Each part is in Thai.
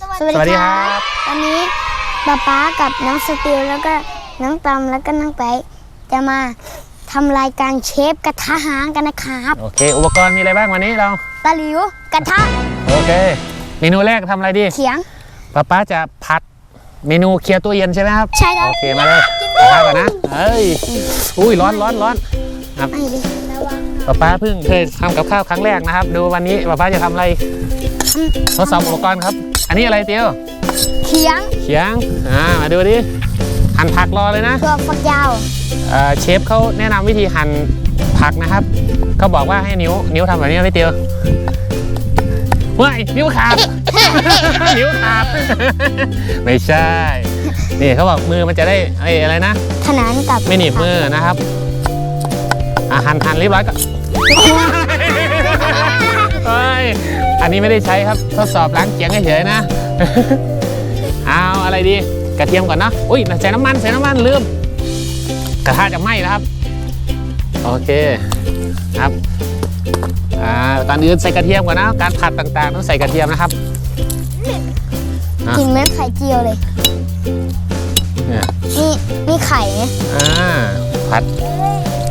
สวัสดีครับวันนี้ป๊าป๊ากับน้องสติลแล้วก็น้องตอมแล้วก็น้องไป จะมาทำรายการเชฟกระทะหางกันนะครับโอเค อุปกรณ์มีอะไรบ้างวันนี้เราตะหลิวกระทะโอเค เมนูแรกทำอะไรดีเขียงป้าป้าจะผัดเมนูเคลียร์ตู้เย็นใช่ไหมครับใช่ครับโอเคมาเลยกระทะก่อนนะเอ้ยอุ้ยร้อนร้อนร้อนครับไม่ดิป้าป้าเพิ่งเคยทำกับข้าวครั้งแรกนะครับ ดูวันนี้ป้าป้าจะทำอะไร ทดสอบอุปกรณ์ครับ อันนี้อะไรเตียวเขียงเขียงอ่ามาดูดิหั่นผักรอเลยนะตัวฝักยาวเอ่อเชฟเขาแนะนำวิธีหั่นผักนะครับเขาบอกว่าให้นิ้วนิ้วทำแบบนี้นะพี่เตียวว้ายนิ้วขาด นิ้วขาด ไม่ใช่ นี่เขาบอกมือมันจะได้ไอ้อะไรนะขนานกับไม่หนีบมือนะครับอะหั่นหั่นเรียบร้อยก็เฮ้ย อันนี้ไม่ได้ใช้ครับทดสอบล้างเกียงเฉยๆนะ เอาอะไรดีกระเทียมก่อนเนอะอุ้ยใส่น้ำมันใส่น้ำมันลืมกระทะจะไหม้นะครับ โอเคครับอ่าตอนอื่นใส่กระเทียมก่อนนะ การผัดต่างๆ ต้องใส่กระเทียมนะครับอะกินเหมือนไข่เจียวเลยเนี่ยนี่นี่ไข่เนี่ยอ่าผัด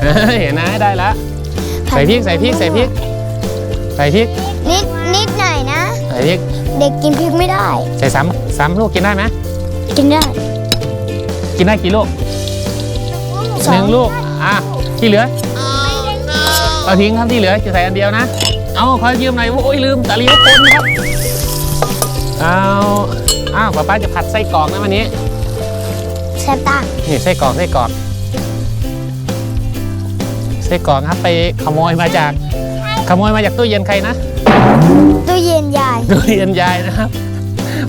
เฮ้ยเห็นนะได้แล้วใส่พริกใส่พริกใส่พริกใส่พริกนิด พริกเด็กกินพริกไม่ได้ ใส่สามสามลูกกินได้ไหมกินได้กินได้กี่ลูกสอหนึ่งลูกอะที่เหลือเอาทิ้งครับที่เหลือจะใส่อันเดียวนะ เอาขอยืมหน่อยโอ้ยลืมตะหลิวคนครับเอาอ้าวป้าป้าจะผัดไส้กรอกนะวันนี้แซบตานี่ไส้กรอกไส้กรอกไส้กรอกครับไปขโมยมาจาก ขโมยมาจากตู้เย็นใครนะ ตู้เย็นยายตู้เย็นยายนะครับ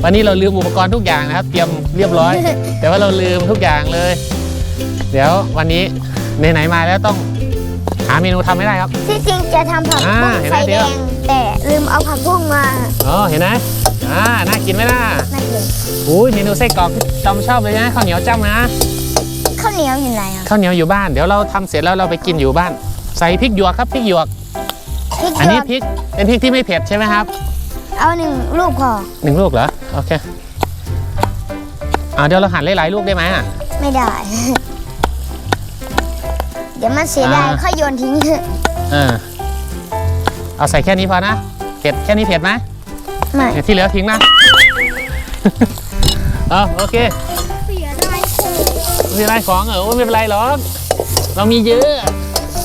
วันนี้เราลืมอุปกรณ์ทุกอย่างนะครับ เตรียมเรียบร้อย แต่ว่าเราลืมทุกอย่างเลย เดี๋ยววันนี้ไหนๆมาแล้วต้องหาเมนูทำให้ได้ครับ ที่จริงจะทำผักอ่าบุ้งเห็นไหมไฟเดี๋แดยวงแต่ลืมเอาผักบุ้งมาอ๋อเห็นไหมอ่าน่ากินไหมล่ะนั่นเลยอุ้ยเมนูไส้กรอกจำชอบเลยนะข้าวเหนียวจ้ำนะข้าวเหนียวอยู่ไหนอะข้าวเหนียวอยู่บ้านเดี๋ยวเราทำเสร็จแล้วเราไปกินอยู่บ้าน ใส่พริกหยวกครับพริกหยวก พริกอันหยนี้ดพริกเป็นพริกที่ไม่เผ็ดใช่ไหมครับเอาหนึ่งลูกพอหนึ่งลูกเหรอโอเคอ่าเดี๋ยวเราหั่นหลายๆลูกได้ไหมอะ ไม่ได้ เดี๋ยวมันเสียดายอ่า ค่อยโยนทิ้งเถอะเออเอาใส่แค่นี้พอนะเผ็ดแค่นี้เผ็ดไหมไม่เนี่ยที่เหลือทิ้งนะ เอาโอเคเสียดายไม่เป็นไรของเออโอ้ยไม่เป็นไรหรอกเรามีเยอะ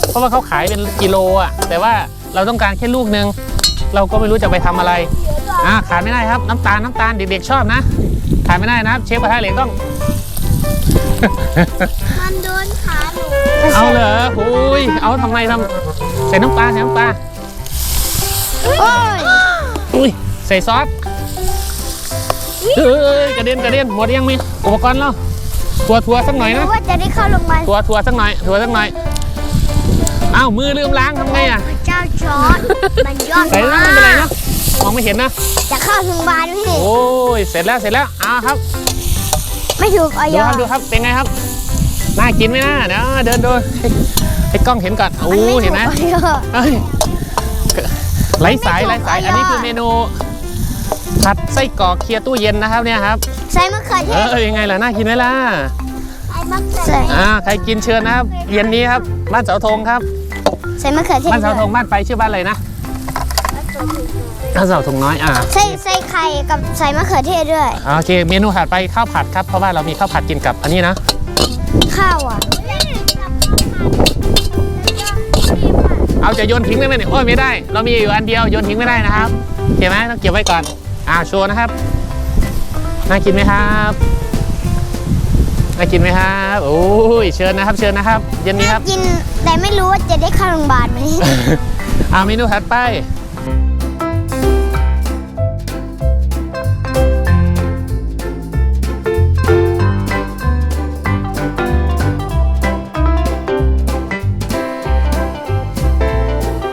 เพราะว่าเขาขายเป็นกิโลอะ แต่ว่า เราต้องการแค่ลูกหนึ่งเราก็ไม่รู้จะไปทำอะไรอ่าขาดไม่ได้ครับน้ำตาลน้ำตาลเด็กๆชอบนะขาดไม่ได้นะครับเชฟกระทะเหล็กต้อง มันโดนขาหนูเอาเหรอโอ้ยเอาทำไมทำใส่น้ำปลาใส่น้ำปลาโอ้ยอุ้ยใส่ซอสเอ้ยกระเด็นกระเด็นหมดยังมีอุปกรณ์เราทัวทัวสักหน่อยรู้นะว่าจะได้เข้าโรงพยาบาลทัวทัวสักหน่อยทัวสักหน่อยอ้าวมือลืมล้างทำไงอะเจ้าจอร์ดมันยอดใส่แล้วไม่เป็นไรนะมองไม่เห็นนะ จะเข้าโรงพยาบาลพี่ โอ้ย เสร็จแล้ว เสร็จแล้วเอาครับ ไม่ถูกออยดูครับ ดูครับ เป็นไงครับ น่ากินไหมนะเดี๋ยวเดินดูให้ให้กล้องเห็นก่อนโอ้มันไม่เห็นไหมถูกออยเอ้ยไหลสายไหลสายไม่ถูกอันนี้คือเมนูผัดไส้กรอกเคลียร์ตู้เย็นนะครับเนี่ยครับ ใส่มะเขือเทเอศอยังไงล่ะ น่ากินไหมล่ะ ใส่อ่า ใครกินเชิญนะครับ เย็นนี้ครับ บ้านเสาธงครับ ใส่มะเขือเทศบ้านเสาธด้วงยบ้านไปชื่อบ้านอะไรนะบ้านเสาธงน้อยอ่าใส่ใส่ไข่กับใส่มะเขือเทศด้วยโอเคเมนูถัดไปข้าวผัดครับเพราะว่าเรามีข้าวผัดกินกับอันนี้นะข้าวอะเอาจะโยนทิ้งได้ไหมเนี่ยโอ้ยไม่ได้ เรามีอยู่อันเดียวโยนทิ้งไม่ได้นะครับโอเคไหมต้องเก็บไว้ก่อนอ่าโชว์นะครับน่ากินไหมครับ น่ากินไหมครับโอ้ยเชิญนะครับ เชิญนะครับเย็นนี้ครับ กินแต่ไม่รู้ว่าจะได้เข้าโรงพยาบาลไหมเอาเมนูถัดไป